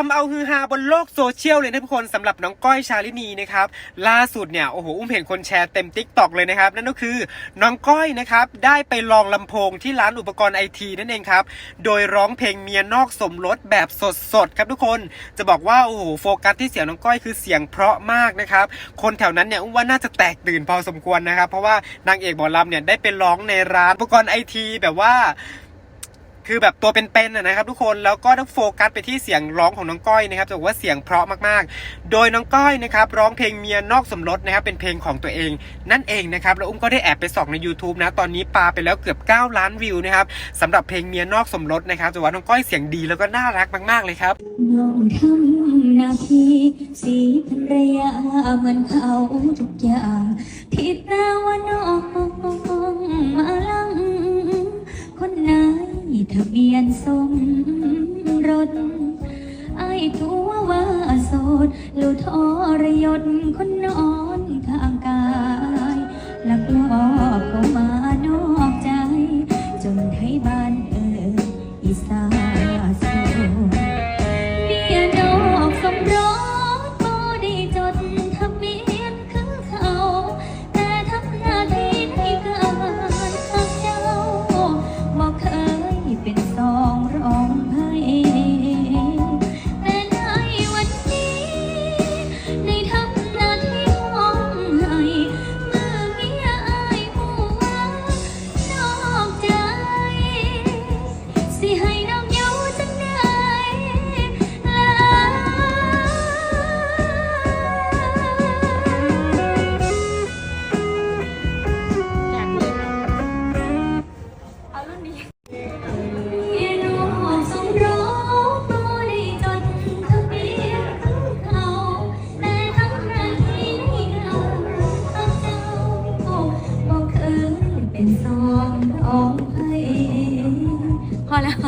ทำเอาฮือฮาบนโลกโซเชียลเลยนะทุกคนสำหรับน้องก้อยชาลินีนะครับล่าสุดเนี่ยโอ้โหอุ้มเห็นคนแชร์เต็มทิกตอกเลยนะครับนั่นก็คือน้องก้อยนะครับได้ไปลองลำโพงที่ร้านอุปกรณ์ไอทีนั่นเองครับโดยร้องเพลงเมียนอกสมรสแบบสดๆครับทุกคนจะบอกว่าโอ้โหโฟกัสที่เสียงน้องก้อยคือเสียงเพราะมากนะครับคนแถวนั้นเนี่ยอุ้มว่าน่าจะแตกตื่นพอสมควรนะครับเพราะว่านางเอกหมอลำเนี่ยได้ไปร้องในร้านอุปกรณ์ไอทีแบบว่า คือแบบตัวเป็นๆนะครับทุกคนแล้วก็ต้องโฟกัสไปที่เสียงร้องของน้องก้อยนะครับจะบอกว่าเสียงเพราะมากๆ โดยน้องก้อยนะครับร้องเพลงเมียนอกสมรสนะครับเป็นเพลงของตัวเองนั่นเองนะครับแล้วอุ้มก็ได้แอบไปส่องใน YouTube นะตอนนี้ปาไปแล้วเกือบ 9 ล้านวิวนะครับสำหรับเพลงเมียนอกสมรสนะครับจะว่าน้องก้อยเสียงดีแล้วก็น่ารักมาก ๆเลยครับน้องทำนาทีสีภรรยาเหมือนเขาทุกอย่างผิดนะว่าน้อง ทะเบียนสมรสไอ้ตัวว่าโสดลูทรยศคนนอนทางกายลักลอบเข้ามานอกใจ จนให้บ้านเอออีสานโส ร้องให้ พอแล้ว